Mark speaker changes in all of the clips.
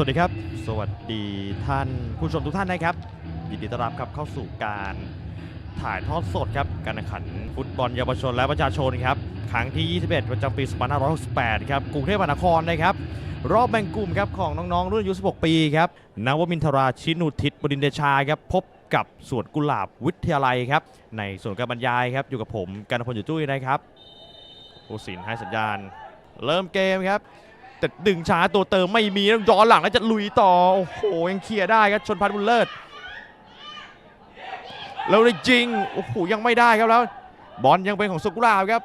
Speaker 1: วัสดีครับ สวัสดีท่านผู้ชมทุกท่านนะครับยินดีต้อนรับครับเข้าสู่การถ่ายทอดสดครับการแข่งขันฟุตบอลเยาวชนและประชาชนครับครั้งที่ 21 ประจำปี 2568 ครับกรุงเทพมหานครนะครับ รอบแบ่งกลุ่มครับของน้องๆ รุ่นอายุ 16 ปีครับนวมินทราชินุทิศบดินเดชาครับพบกับสวนกุหลาบวิทยาลัยครับในส่วนการบรรยายครับอยู่กับผมกันพลอยู่จุ้ยนะครับผู้สินให้สัญญาณ เริ่มเกมครับ แต่ดึงช้าตัวเติมไม่มีต้องย้อนหลังแล้วจะลุยต่อ โอ้โห ยังเคลียร์ได้ครับชนพันบุญเลิศแล้วได้จริง โอ้โห ยังไม่ได้ครับแล้ว บอลยังเป็นของสุกุลาครับ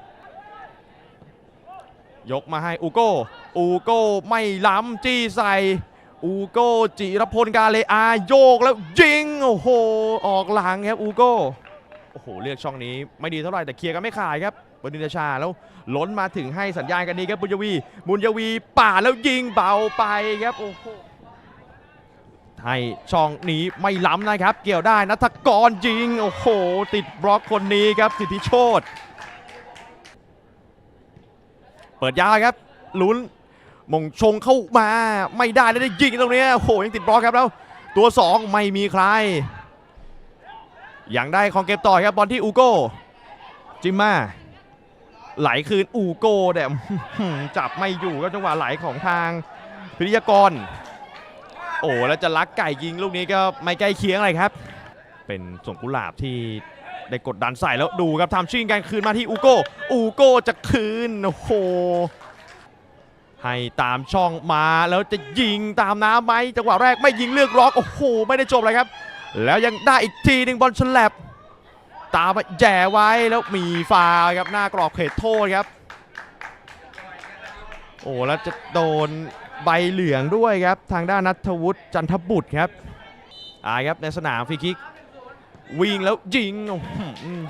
Speaker 1: ยกมาให้อูโก้ อูโก้ไม่ล้ำจี้ใส่ อูโก้จิรพลกาเลอาโยกแล้วยิง โอ้โห ออกหลังครับอูโก้ โอ้โห เลือกช่องนี้ไม่ดีเท่าไหร่แต่เคลียร์กันไม่ขาดครับ บดินชาแล้วล้นมาถึงให้สัญญาณกันนี้ครับบุญยวีบุญยวีป่าแล้วยิงเบาไปครับโอ้โหให้ช่องนี้ไม่ล้ำนะครับ เกี่ยวได้นัทกรยิง โอ้โห ติดบล็อกคนนี้ครับสิทธิโชตเปิดยาวครับลุ้นมงชงเข้ามาไม่ได้แล้วได้ยิงตรงนี้โอ้โหยังติดบล็อกครับแล้ว ตัว 2 ไม่มีใครยังได้ของเก็บต่อครับบอลที่อูโก้จิมมา ไหลคืนอูโก้แต่ยจับไม่อยู่ก็จังหวะไหลของทางพิริยกร โอ้แล้วจะลักไก่ยิงลูกนี้ก็ไม่ใกล้เคียงอะไรครับ เป็นส่งกุหลาบที่ได้กดดันใส่แล้วดูครับทำชิงกันคืนมาที่อูโกอูโกจะคืนโอ้โหให้ตามช่องมาแล้วจะยิงตามน้ำไหมจังหวะแรกไม่ยิงเลือกล็อกโอ้โหไม่ได้จบเลยครับ แล้วยังได้อีกทีหนึ่งบอลฉลับ ตามาแย่ไว้แล้วมีฟาวครับหน้ากรอบเขตโทษครับ โอ้แล้วจะโดนใบเหลืองด้วยครับ ทางด้านนัทวุฒิจันทบุตรครับอ่าครับในสนามฟรีคิกวิ่งแล้วยิง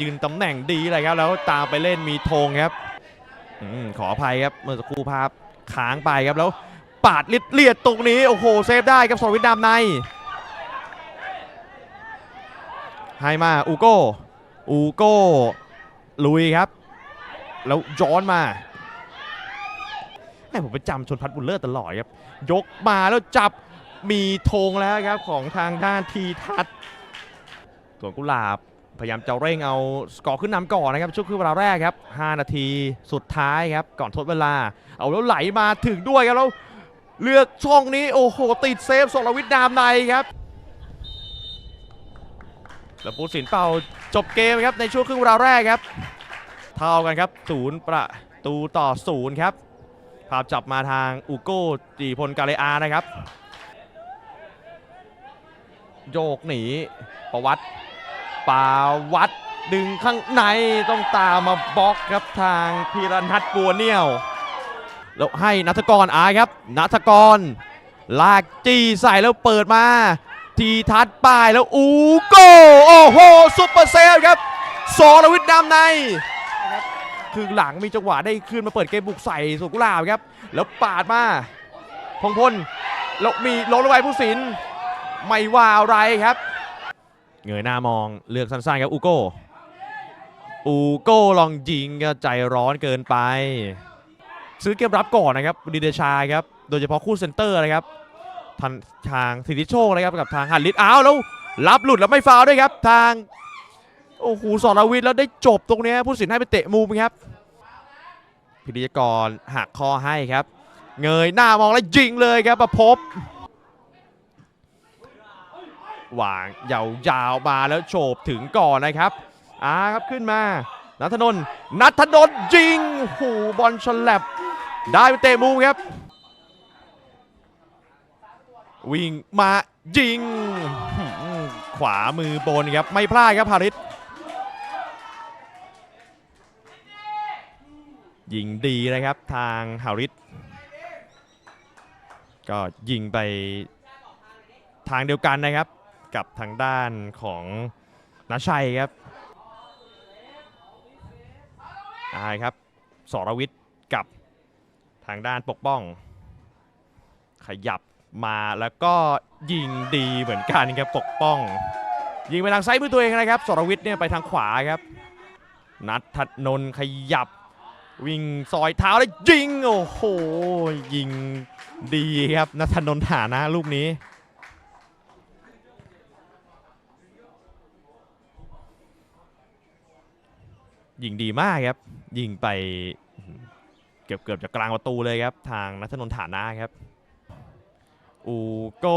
Speaker 1: ยืนตำแหน่งดีเลยครับแล้วตามไปเล่นมีธงครับอขออภัยครับเมื่อสักครู่ภาพค้างไปครับแล้วปาดลียดเลียดตรงนี้ โอ้โหเซฟได้ครับสวิทย์ดามในให้มา อูโก้ อูโก้ลุยครับ แล้วย้อนมาให้ผมไปจำชนพัฒน์บุญเลิศตลอดครับ ยกมาแล้วจับมีธงแล้วครับของทางด้านทีทัศส่วนกุหลาบพยายามจะเร่งเอาสกอร์ขึ้นนำก่อนนะครับช่วงครึ่งเวลาแรกครับ 5 นาทีสุดท้ายครับ ก่อนทดเวลา เอาแล้วไหลมาถึงด้วยครับแล้วเลือกช่องนี้โอ้โหติดเซฟสรวิทย์ดามในครับ แล้วผู้สินเป่าจบเกมครับในช่วงครึ่งเวลาแรกครับ เท่ากันครับศูนย์ประตูต่อศูนย์ครับ ภาพจับมาทางอูโก้จีพลกาเลอานะครับ โยกหนีประวัติปาวัดดึงข้างในต้องตามมาบล็อกครับทางพีรนทัศน์กัวเนียวแล้วให้นัทกรอายครับนัทกร ลากจี้ใส่แล้วเปิดมา ทีทัดป้ายแล้วอูโกโอ้โหซุปเปอร์เซฟครับสรวิทย์ดำในคือหลังมีจังหวะได้ขึ้นมาเปิดเกมบุกใส่สุกุหลาบครับ แล้วปาดมาพงพลแล้วมีลงลงไปผู้สิน ไม่ว่าอะไรครับ เงยหน้ามองเลือกสั้นๆครับอูโกอูโก้ลองยิงก็ใจร้อนเกินไป ซื้อเกมรับก่อนนะครับดีเดชาครับ โดยเฉพาะคู่เซนเตอร์นะครับ ทางทางสิทธิโชคนะครับกับทางหันลิตอ้าวแล้วรับหลุดแล้วไม่ฟาวด้วยครับ ทางโอ้โหสรวิทย์แล้วได้จบตรงนี้ผู้สินให้ไปเตะมุมครับพิริยกรหักคอให้ครับ เงยหน้ามองแล้วยิงเลยครับประพบวางยาวๆมาแล้วโฉบถึงก่อนนะครับอ่าครับขึ้นมานัทนนนัทนนยิงโอ้โหบอลฉลับได้ไปเตะมุมครับ วิ่งมายิง ขวามือบนครับ ไม่พลาดครับพาริสยิงดีนะครับทางฮาริสก็ยิงไปทางเดียวกันนะครับ กับทางด้านของนาชัยครับอายครับสรวิทย์กับทางด้านปกป้อง ขยับ มาแล้วก็ยิงดีเหมือนกันครับปกป้อง ยิงไปทางซ้ายมือตัวเองนะครับสรวิทย์เนี่ยไปทางขวาครับ นัทธนนท์ขยับ วิ่งซอยเท้าแล้วยิงโอ้โหยิงดีครับนัทนนท์ฐานะลูกนี้ยิงดีมากครับ ยิงไปเกือบเกือบจะกลางประตูเลยครับ ทางนัทนนท์ฐานะครับ อูโก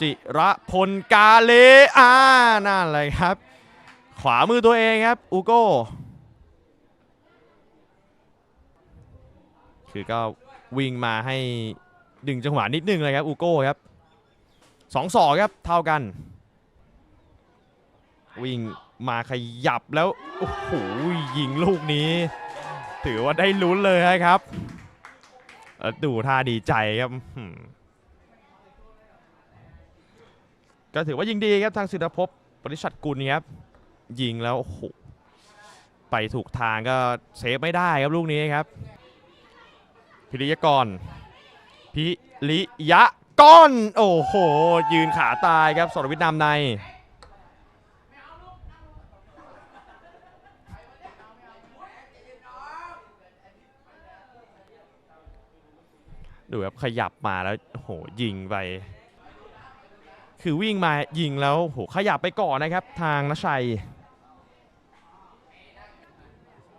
Speaker 1: จิระพลกาเลอานั่นเลยครับ ขวามือตัวเองครับอูโกคือก็วิ่งมาให้ดึงจังหวะนิดนึงเลยครับอูโก้ครับสองสอครับเท่ากัน วิ่งมาขยับแล้วโอ้โหยิงลูกนี้ ถือว่าได้ลุ้นเลยครับ ดูท่าดีใจครับอื้อหือ ก็ถือว่ายิงดีครับทางศิรภพบริชัดกุลครับยิงแล้วโอ้โหไปถูกทางก็เซฟไม่ได้ครับลูกนี้ครับ พิริยกร พิริยะก้อน โอ้โห ยืนขาตายครับสรวิทย์นามใน ดูครับขยับมาแล้วโอ้โหยิงไป คือวิ่งมายิงแล้วโหขยับไปก่อนนะครับ ทางนชัย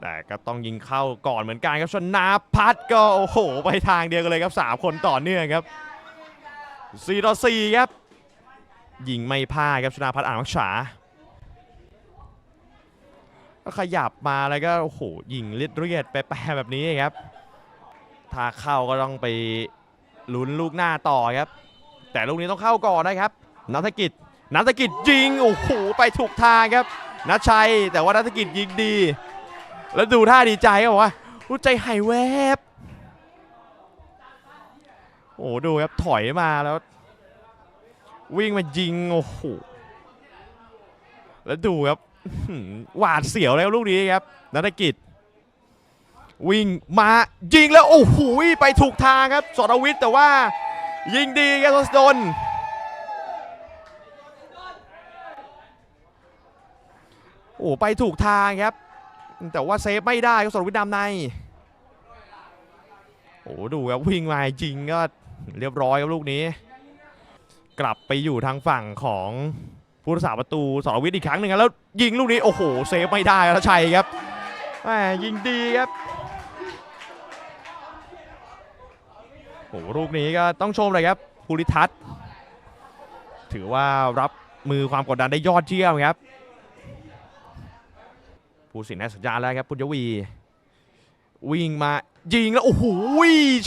Speaker 1: แต่ก็ต้องยิงเข้าก่อนเหมือนกันครับชนาพัฒน์ก็โอ้โห ไปทางเดียวกันเลยครับ 3 คนต่อเนื่องครับ4ต่อ4ครับ ยิงไม่พลาดครับชนาพัฒน์อ่างรักษาก็ขยับมาแล้วก็โอ้โหยิงเลียดเรียดๆแปรๆแบบนี้ครับ ถ้าเข้าก็ต้องไปลุ้นลูกหน้าต่อครับ แต่ลูกนี้ต้องเข้าก่อนนะครับ นัฐกิจนัฐกิจยิงโอ้โหไปถูกทางครับนัชชัยแต่ว่านัฐกิจยิงดี แล้วดูท่าดีใจก็บอกว่ารู้ใจหายแวบโอ้ดูครับถอยมาแล้ว วิ่งมายิงโอ้โหแล้วดูครับหวาดเสียวแล้วลูกนี้ครับนัฐกิจ วิ่งมายิงแล้วโอ้โหไปถูกทางครับสรวิทย์แต่ว่ายิงดีครับทศดล โอ้ไปถูกทางครับ แต่ว่าเซฟไม่ได้ครับสรวิทย์ดำใน โอ้ดูครับวิ่งมาจริงก็เรียบร้อยครับลูกนี้ กลับไปอยู่ทางฝั่งของผู้รักษาประตูสรวิทย์อีกครั้งหนึ่งแล้วยิงลูกนี้โอ้โหเซฟไม่ได้แล้วชัยครับแหมยิงดีครับโอ้ลูกนี้ก็ต้องชมเลยครับภูริทัศน์ถือว่ารับมือความกดดันได้ยอดเยี่ยมครับ ผู้สินให้สัญญาแล้วครับปุญญวี วิ่งมายิงแล้ว โอ้โห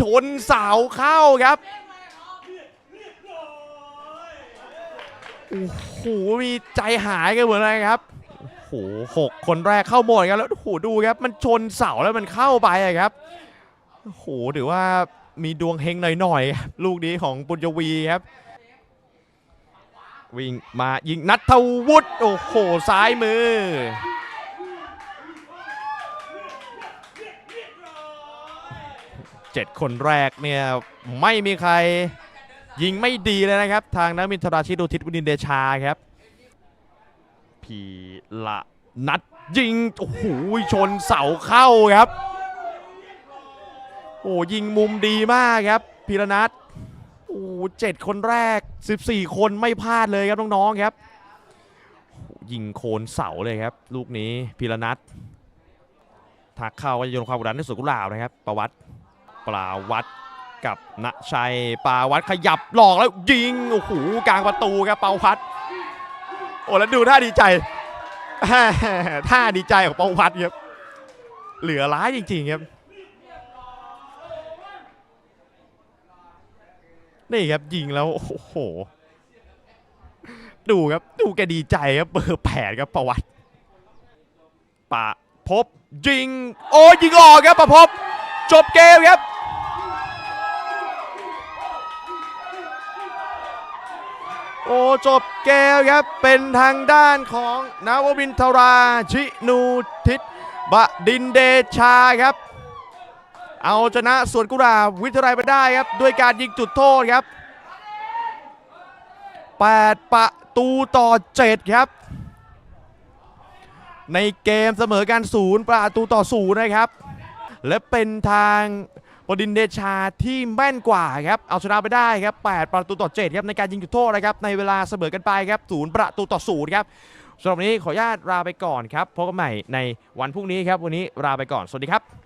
Speaker 1: ชนเสาเข้าครับ โอ้โห มีใจหายกันเหมดเลยครับ โอ้โหหกคนแรกเข้าหมดครับแล้ว โอ้โห ดูครับ มันชนเสาแล้วมันเข้าไปครับ โอ้โห ถือว่ามีดวงเฮงหน่อยๆครับลูกนี้ของปุญญวีครับ วิ่งมายิงนัทวุฒิ โอ้โห ซ้ายมือ เจ็ดคนแรกเนี่ยไม่มีใครยิงไม่ดีเลยนะครับ ทางนักมินทราชิตอุทิศวินทร์เดชาครับพีละนัดยิงโอ้โหชนเสาเข้าครับโอ้ยิงมุมดีมากครับพีระนัทโอ้เจ็ดคนแรก 14 คนไม่พลาดเลยครับน้องๆครับยิงโคนเสาเลยครับ ลูกนี้พีระนัททักเข้าก็จะโยนความกดดันให้สุกุหลาบนะครับประวัติ ปลาวัดกับณชัยปาวัดขยับหลอกแล้วยิงโอ้โหกลางประตูครับเปาพัดโอ้แล้วดูท่าดีใจท่าดีใจของเปาพัดครับเหลือร้ายจริงๆครับนี่ครับยิงแล้วโอ้โหดูครับดูแกดีใจครับเบอร์แปดครับประวัติปะพบยิง โอ้ยิงออกครับประพบจบเกมครับ โอ้จบเกมครับเป็นทางด้านของนาววินทราชินูทิศบดินเดชาครับ เอาชนะสวนกุหลาวิทยาลัยไปได้ครับ ด้วยการยิงจุดโทษครับ 8 ประตูต่อ 7 ครับ ในเกมเสมอกันศูนย์ประตูต่อศูนย์นะครับ และเป็นทาง บดินเดชาที่แม่นกว่าครับ เอาชนะไปได้ครับ 8 ประตูต่อ 7 ครับ ในการยิงจุดโทษนะครับ ในเวลาเสมอกันไปครับศูนย์ประตูต่อศูนย์ครับสำหรับวันนี้ขออนุญาตลาไปก่อนครับพบกันใหม่ในวันพรุ่งนี้ครับ วันนี้ลาไปก่อน สวัสดีครับ